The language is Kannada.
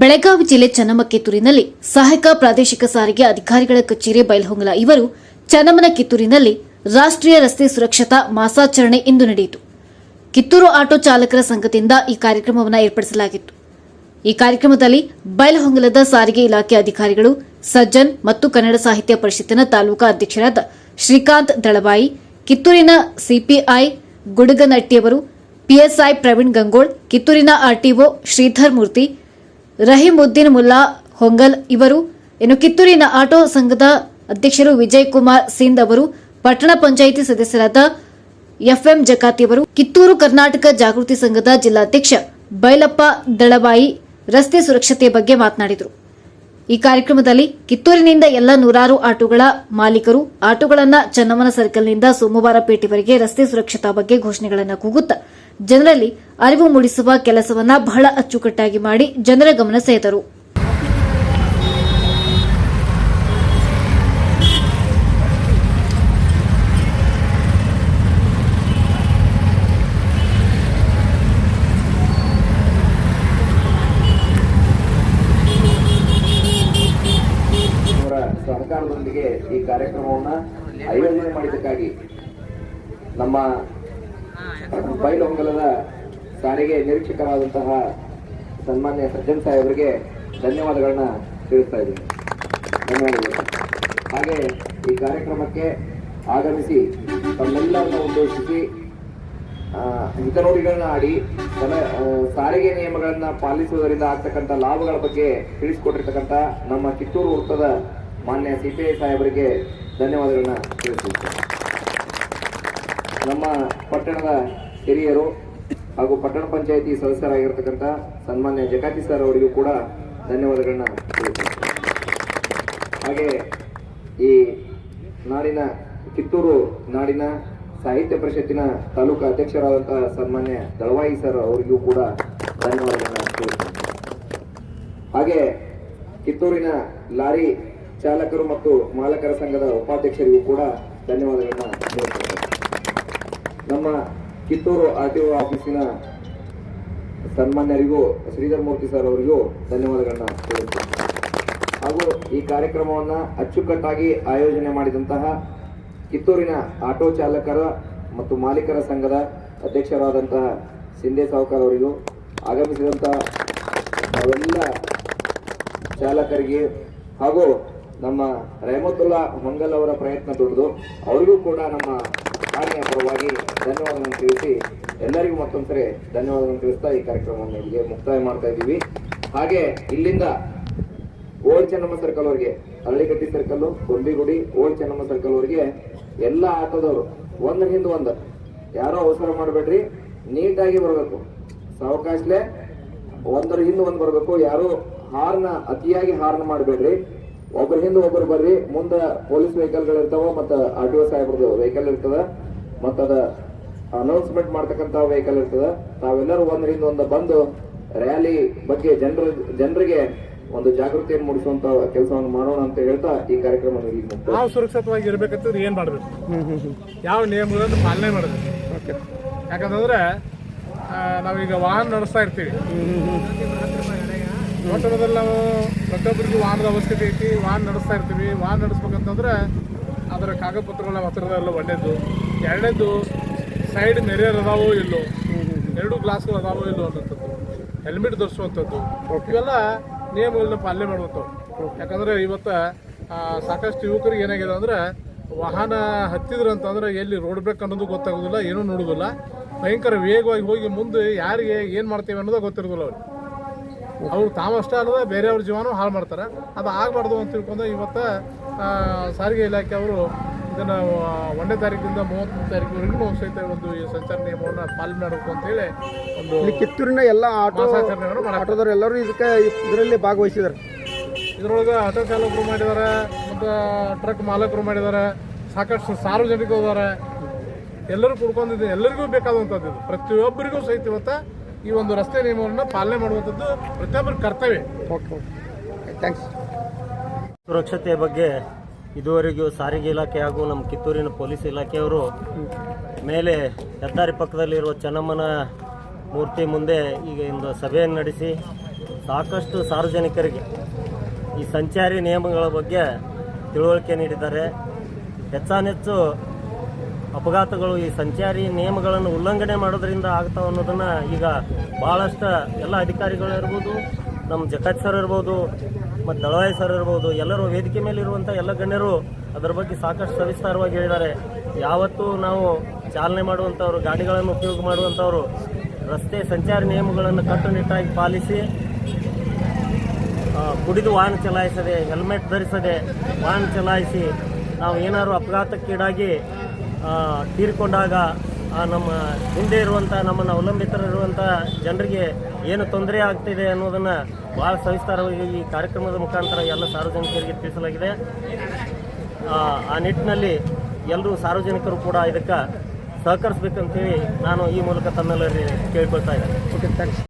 ಬೆಳಗಾವಿ ಜಿಲ್ಲೆ ಚನ್ನಮ್ಮಕಿತ್ತೂರಿನಲ್ಲಿ ಸಹಾಯಕ ಪ್ರಾದೇಶಿಕ ಸಾರಿಗೆ ಅಧಿಕಾರಿಗಳ ಕಚೇರಿ ಬೈಲ್ಹೊಂಗಲ ಇವರು ಚನ್ನಮ್ಮನ ಕಿತ್ತೂರಿನಲ್ಲಿ ರಾಷ್ಟ್ರೀಯ ರಸ್ತೆ ಸುರಕ್ಷತಾ ಮಾಸಾಚರಣೆ ಇಂದು ನಡೆಯಿತು. ಕಿತ್ತೂರು ಆಟೋ ಚಾಲಕರ ಸಂಘದಿಂದ ಈ ಕಾರ್ಯಕ್ರಮವನ್ನು ಏರ್ಪಡಿಸಲಾಗಿತ್ತು. ಈ ಕಾರ್ಯಕ್ರಮದಲ್ಲಿ ಬೈಲಹೊಂಗಲದ ಸಾರಿಗೆ ಇಲಾಖೆ ಅಧಿಕಾರಿಗಳು ಸಜ್ಜನ್ ಮತ್ತು ಕನ್ನಡ ಸಾಹಿತ್ಯ ಪರಿಷತ್ತಿನ ತಾಲೂಕಾ ಅಧ್ಯಕ್ಷರಾದ ಶ್ರೀಕಾಂತ್ ದಳಬಾಯಿ ಕಿತ್ತೂರಿನ ಸಿಪಿಐ ಗುಡುಗನಟ್ಟಿಯವರು, ಪಿಎಸ್ಐ ಪ್ರವೀಣ್ ಗಂಗೋಳ್, ಕಿತ್ತೂರಿನ ಆರ್ಟಿಒ ಶ್ರೀಧರ್ ಮೂರ್ತಿ ರಹೀಮುದ್ದೀನ್ ಮುಲ್ಲಾ ಹೊಂಗಲ್ ಇವರು, ಇನ್ನು ಕಿತ್ತೂರಿನ ಆಟೋ ಸಂಘದ ಅಧ್ಯಕ್ಷರು ವಿಜಯ್ ಕುಮಾರ್ ಸಿಂದ್ ಅವರು, ಪಟ್ಟಣ ಪಂಚಾಯಿತಿ ಸದಸ್ಯರಾದ ಎಫ್ಎಂ ಜಕಾತಿಯವರು ಕಿತ್ತೂರು ಕರ್ನಾಟಕ ಜಾಗೃತಿ ಸಂಘದ ಜಿಲ್ಲಾಧ್ಯಕ್ಷ ಬೈಲಪ್ಪ ದಳಬಾಯಿ ರಸ್ತೆ ಸುರಕ್ಷತೆಯ ಬಗ್ಗೆ ಮಾತನಾಡಿದರು. ಈ ಕಾರ್ಯಕ್ರಮದಲ್ಲಿ ಕಿತ್ತೂರಿನಿಂದ ಎಲ್ಲ ನೂರಾರು ಆಟೋಗಳ ಮಾಲೀಕರು, ಆಟೋಗಳನ್ನ ಚನ್ನಮ್ಮನ ಸರ್ಕಲ್ನಿಂದ ಸೋಮವಾರ ಪೇಟೆವರೆಗೆ ರಸ್ತೆ ಸುರಕ್ಷತಾ ಬಗ್ಗೆ ಘೋಷಣೆಗಳನ್ನು ಕೂಗುತ್ತಾ, ಜನರಲ್ಲಿ ಅರಿವು ಮೂಡಿಸುವ ಕೆಲಸವನ್ನ ಬಹಳ ಅಚ್ಚುಕಟ್ಟಾಗಿ ಮಾಡಿ ಜನರ ಗಮನ ಸೆಳೆದರು. ಸರ್ಕಾರದೊಂದಿಗೆ ಈ ಕಾರ್ಯಕ್ರಮವನ್ನ ಆಯೋಜನೆ ಮಾಡಿದ್ದಕ್ಕಾಗಿ ನಮ್ಮ ಬೈಲೊಂಗಲದ ಸಾರಿಗೆ ನಿರೀಕ್ಷಕರಾದಂತಹ ಸನ್ಮಾನ್ಯ ಸಜ್ಜನ್ ಸಾಹೇಬರಿಗೆ ಧನ್ಯವಾದಗಳನ್ನ ತಿಳಿಸ್ತಾ ಇದ್ದೀನಿ. ಧನ್ಯವಾದಗಳು. ಹಾಗೆ ಈ ಕಾರ್ಯಕ್ರಮಕ್ಕೆ ಆಗಮಿಸಿ ತಮ್ಮೆಲ್ಲರನ್ನ ಉದ್ದೇಶಿಸಿ ಆ, ಹಿತನುಡಿಗಳನ್ನ ಆಡಿ ತಮ್ಮ ಸಾರಿಗೆ ನಿಯಮಗಳನ್ನ ಪಾಲಿಸುವುದರಿಂದ ಆಗ್ತಕ್ಕಂಥ ಲಾಭಗಳ ಬಗ್ಗೆ ತಿಳಿಸಿಕೊಟ್ಟಿರ್ತಕ್ಕಂಥ ನಮ್ಮ ಕಿತ್ತೂರು ವೃತ್ತದ ಮಾನ್ಯ ಸಿಪಿಐ ಸಾಹೇಬರಿಗೆ ಧನ್ಯವಾದಗಳನ್ನ ತಿಳಿಸುತ್ತೇನೆ ನಮ್ಮ ಪಟ್ಟಣದ ಹಿರಿಯರು ಹಾಗೂ ಪಟ್ಟಣ ಪಂಚಾಯಿತಿ ಸದಸ್ಯರಾಗಿರ್ತಕ್ಕಂಥ ಸನ್ಮಾನ್ಯ ಜಕಾತಿ ಸರ್ ಅವರಿಗೂ ಕೂಡ ಧನ್ಯವಾದಗಳನ್ನ ಹಾಗೆ ಈ ನಾಡಿನ ಕಿತ್ತೂರು ನಾಡಿನ ಸಾಹಿತ್ಯ ಪರಿಷತ್ತಿನ ತಾಲೂಕು ಅಧ್ಯಕ್ಷರಾದಂತಹ ಸನ್ಮಾನ್ಯ ದಳವಾಯಿ ಸರ್ ಅವರಿಗೂ ಕೂಡ ಧನ್ಯವಾದಗಳನ್ನ ಹಾಗೆ ಕಿತ್ತೂರಿನ ಲಾರಿ ಚಾಲಕರು ಮತ್ತು ಮಾಲಕರ ಸಂಘದ ಉಪಾಧ್ಯಕ್ಷರಿಗೂ ಕೂಡ ಧನ್ಯವಾದಗಳನ್ನ ನಮ್ಮ ಕಿತ್ತೂರು ಆರ್ ಟಿ ಒ ಆಫೀಸಿನ ಸನ್ಮಾನ್ಯರಿಗೂ ಶ್ರೀಧರ್ ಮೂರ್ತಿ ಸರ್ ಅವರಿಗೂ ಧನ್ಯವಾದಗಳನ್ನ ತಿಳಿಸುತ್ತೇನೆ ಹಾಗೂ ಈ ಕಾರ್ಯಕ್ರಮವನ್ನು ಅಚ್ಚುಕಟ್ಟಾಗಿ ಆಯೋಜನೆ ಮಾಡಿದಂತಹ ಕಿತ್ತೂರಿನ ಆಟೋ ಚಾಲಕರ ಮತ್ತು ಮಾಲೀಕರ ಸಂಘದ ಅಧ್ಯಕ್ಷರಾದಂತಹ ಸಿಂಧೆ ಸಾವುಕಾರ್ ಅವರಿಗೂ ಆಗಮಿಸಿದಂತಹ ನಾವೆಲ್ಲ ಚಾಲಕರಿಗೆ ಹಾಗೂ ನಮ್ಮ ರೆಹಮತುಲ್ಲಾ ಮಂಗಲ್ ಅವರ ಪ್ರಯತ್ನ ದುಡಿದು ಅವರಿಗೂ ಕೂಡ ನಮ್ಮ ಠಾಣೆಯ ಪರವಾಗಿ ಧನ್ಯವಾದಗಳನ್ನು ತಿಳಿಸಿ ಎಲ್ಲರಿಗೂ ಮತ್ತೊಂದ್ಸರಿ ಧನ್ಯವಾದಗಳನ್ನು ತಿಳಿಸ್ತಾ ಈ ಕಾರ್ಯಕ್ರಮವನ್ನು ಇಲ್ಲಿಗೆ ಮುಕ್ತಾಯ ಮಾಡ್ತಾ ಇದ್ದೀವಿ. ಹಾಗೆ ಇಲ್ಲಿಂದ ಓಲ್ಡ್ ಚೆನ್ನಮ್ಮ ಸರ್ಕಲ್ ಅವರಿಗೆ Hallikatti circle Gombigudi old Chennamma circle ಅವರಿಗೆ ಎಲ್ಲ ಆಟೋದವರು, ಒಂದ್ರ ಹಿಂದೆ ಒಂದ, ಯಾರೋ ಅವಸರ ಮಾಡಬೇಡ್ರಿ, ನೀಟಾಗಿ ಬರಬೇಕು. ಸಾವಕಾಶಲೆ ಒಂದರ ಹಿಂದೆ ಒಂದು ಬರಬೇಕು, ಯಾರು ಹಾರ್ನ ಅತಿಯಾಗಿ ಹಾರ್ನ್ ಮಾಡಬೇಡ್ರಿ. ಒಬ್ಬರ ಹಿಂದೆ ಒಬ್ಬರು ಬರ್ರಿ ಮುಂದ ಪೊಲೀಸ್ ವೆಹಿಕಲ್ಗಳು ಇರ್ತಾವ ಮತ್ತ ಆರ್ ಟಿ ಒ ಸಾಹೇಬ್ರದ್ದು ವೆಹಿಕಲ್ ಇರ್ತದ ಮತ್ತ ಅದ ಅನೌನ್ಸ್ಮೆಂಟ್ ಮಾಡ್ತಕ್ಕಂತ ವೆಹಿಕಲ್ ಇರ್ತದ. ತಾವೆಲ್ಲರೂ ಒಂದ್ರ ಒಂದು ಒಂದ ಬಂದು ರ್ಯಾಲಿ ಬಗ್ಗೆ ಜನರ ಜನರಿಗೆ ಒಂದು ಜಾಗೃತಿಯನ್ನು ಮೂಡಿಸುವಂತ ಕೆಲಸವನ್ನು ಮಾಡೋಣ ಅಂತ ಹೇಳ್ತಾ ಈ ಕಾರ್ಯಕ್ರಮ ನಾವು ಸುರಕ್ಷಿತವಾಗಿ ಇರ್ಬೇಕಂತಂದ್ರೆ ಏನ್ ಮಾಡ್ಬೇಕು? ಯಾವ ನಿಯಮಗಳನ್ನು ಪಾಲನೆ ಮಾಡಬೇಕು. ಯಾಕಂತಂದ್ರೆ ನಾವೀಗ ವಾಹನ ನಡೆಸ್ತಾ ಇರ್ತೀವಿ. ಮೊಟ್ಟ ಮೊದಲು ನಾವು ಪ್ರತಿಯೊಬ್ಬರಿಗೂ ವಾಹನದ ಅವಶ್ಯಕತೆ ಐತಿ ವಾಹನ ನಡೆಸ್ತಾ ಇರ್ತೀವಿ. ವಾಹನ ನಡೆಸ್ಬೇಕಂತಂದ್ರೆ ಅದರ ಕಾಗದ ಪತ್ರಗಳ ಹತ್ತಿರದಲ್ಲ ಒಳ್ಳೇದು. ಎರಡನೇದು ಸೈಡ್ ಮೆರಿಯರ್ ಅದಾವೋ ಇಲ್ಲೋ? ಎರಡು ಗ್ಲಾಸ್ಗಳು ಅದಾವೋ ಇಲ್ಲೋ ಅನ್ನೋಂಥದ್ದು ಹೆಲ್ಮೆಟ್ ಧರಿಸುವಂಥದ್ದು. ಇವೆಲ್ಲ ನಿಯಮಗಳನ್ನ ಪಾಲನೆ ಮಾಡುವಂಥವು. ಯಾಕಂದ್ರೆ ಇವತ್ತು ಸಾಕಷ್ಟು ಯುವಕರಿಗೆ ಏನಾಗಿದೆ ಅಂದ್ರೆ ವಾಹನ ಹತ್ತಿದ್ರು ಅಂತಂದ್ರೆ ಎಲ್ಲಿ ರೋಡ್ ಬ್ರೇಕ್ ಅನ್ನೋದು ಗೊತ್ತಾಗೋದಿಲ್ಲ ಏನೂ ನೋಡೋದಿಲ್ಲ. ಭಯಂಕರ ವೇಗವಾಗಿ ಹೋಗಿ ಮುಂದೆ ಯಾರಿಗೆ ಏನು ಮಾಡ್ತೇವೆ ಅನ್ನೋದು ಗೊತ್ತಿರೋದಿಲ್ಲ ಅವ್ರಿಗೆ. ಅವ್ರು ತಾವಷ್ಟೇ ಅಲ್ಲದೆ ಬೇರೆಯವ್ರ ಜೀವನ ಹಾಳು ಮಾಡ್ತಾರೆ. ಅದು ಆಗಬಾರ್ದು ಅಂತ ತಿಳ್ಕೊಂಡು ಇವತ್ತು ಸಾರಿಗೆ ಇಲಾಖೆ ಅವರು ಇದನ್ನು ಒಂದನೇ ತಾರೀಕಿಂದ ಮೂವತ್ತೊಂದು ತಾರೀಕಿವರೆಗೂ ಸಹಿತ ಒಂದು ಈ ಸಂಚಾರ ನಿಯಮವನ್ನು ಪಾಲನೆ ಮಾಡಬೇಕು ಅಂತೇಳಿ ಒಂದು ಕಿತ್ತೂರಿನ ಎಲ್ಲ ಆಟೋ ಆಟೋದವ್ರು ಎಲ್ಲರೂ ಇದಕ್ಕೆ ಇದರಲ್ಲಿ ಭಾಗವಹಿಸಿದ್ದಾರೆ. ಇದರೊಳಗೆ ಆಟೋ ಚಾಲಕರು ಮಾಡಿದ್ದಾರೆ ಮತ್ತು ಟ್ರಕ್ ಮಾಲಕರು ಮಾಡಿದ್ದಾರೆ ಸಾಕಷ್ಟು ಸಾರ್ವಜನಿಕರು ಇದ್ದಾರೆ. ಎಲ್ಲರೂ ಕುಡ್ಕೊಂಡಿದ್ದು ಎಲ್ಲರಿಗೂ ಬೇಕಾದಂಥದ್ದು ಇದು. ಪ್ರತಿಯೊಬ್ಬರಿಗೂ ಸಹಿತ ಇವತ್ತು ಈ ಒಂದು ರಸ್ತೆ ನಿಯಮವನ್ನು ಪಾಲನೆ ಮಾಡುವಂಥದ್ದು ಪ್ರತಿಯೊಬ್ಬರ ಕರ್ತವ್ಯ. ಓಕೆ ಓಕೆ ಥ್ಯಾಂಕ್ಸ್ ಸುರಕ್ಷತೆಯ ಬಗ್ಗೆ ಇದುವರೆಗೂ ಸಾರಿಗೆ ಇಲಾಖೆ ಹಾಗೂ ನಮ್ಮ ಕಿತ್ತೂರಿನ ಪೊಲೀಸ್ ಇಲಾಖೆಯವರು ಮೇಲೆ ಹೆದ್ದಾರಿ ಪಕ್ಕದಲ್ಲಿರುವ ಚೆನ್ನಮ್ಮನ ಮೂರ್ತಿ ಮುಂದೆ ಈಗ ಇಂದು ಸಭೆಯನ್ನು ನಡೆಸಿ ಸಾಕಷ್ಟು ಸಾರ್ವಜನಿಕರಿಗೆ ಈ ಸಂಚಾರಿ ನಿಯಮಗಳ ಬಗ್ಗೆ ತಿಳುವಳಿಕೆ ನೀಡಿದ್ದಾರೆ. ಹೆಚ್ಚಾನೆಚ್ಚು ಅಪಘಾತಗಳು ಈ ಸಂಚಾರಿ ನಿಯಮಗಳನ್ನು ಉಲ್ಲಂಘನೆ ಮಾಡೋದ್ರಿಂದ ಆಗ್ತಾವ ಅನ್ನೋದನ್ನು ಈಗ ಭಾಳಷ್ಟು ಎಲ್ಲ ಅಧಿಕಾರಿಗಳು ಇರ್ಬೋದು, ನಮ್ಮ ಜಗತ್ ಸರ್ ಇರ್ಬೋದು, ಮತ್ತು ದಳವಾಯಿ ಸರ್ ಇರ್ಬೋದು, ಎಲ್ಲರೂ ವೇದಿಕೆ ಮೇಲೆ ಇರುವಂಥ ಎಲ್ಲ ಗಣ್ಯರು ಅದರ ಬಗ್ಗೆ ಸಾಕಷ್ಟು ಸವಿಸ್ತಾರವಾಗಿ ಹೇಳಿದ್ದಾರೆ. ಯಾವತ್ತೂ ನಾವು ಚಾಲನೆ ಮಾಡುವಂಥವ್ರು ಗಾಡಿಗಳನ್ನು ಉಪಯೋಗ ಮಾಡುವಂಥವ್ರು ರಸ್ತೆ ಸಂಚಾರ ನಿಯಮಗಳನ್ನು ಕಟ್ಟುನಿಟ್ಟಾಗಿ ಪಾಲಿಸಿ ಕುಡಿದು ವಾಹನ ಚಲಾಯಿಸದೆ, ಹೆಲ್ಮೆಟ್ ಧರಿಸದೆ ವಾಹನ ಚಲಾಯಿಸಿ ನಾವು ಏನಾದರೂ ಅಪಘಾತಕ್ಕೀಡಾಗಿ ತೀರಿಕೊಂಡಾಗ ನಮ್ಮ ಹಿಂದೆ ಇರುವಂಥ ನಮ್ಮನ್ನು ಅವಲಂಬಿತರಿರುವಂಥ ಜನರಿಗೆ ಏನು ತೊಂದರೆ ಆಗ್ತಿದೆ ಅನ್ನೋದನ್ನು ಭಾಳ ಸವಿಸ್ತಾರವಾಗಿ ಈ ಕಾರ್ಯಕ್ರಮದ ಮುಖಾಂತರ ಎಲ್ಲ ಸಾರ್ವಜನಿಕರಿಗೆ ತಿಳಿಸಲಾಗಿದೆ. ಆ ನಿಟ್ಟಿನಲ್ಲಿ ಎಲ್ಲರೂ ಸಾರ್ವಜನಿಕರು ಕೂಡ ಇದಕ್ಕೆ ಸಹಕರಿಸಬೇಕಂತೇಳಿ ನಾನು ಈ ಮೂಲಕ ತನ್ನೆಲ್ಲರಿಗೆ ಕೇಳ್ಕೊಳ್ತಾ ಇದ್ದೇನೆ. Okay thanks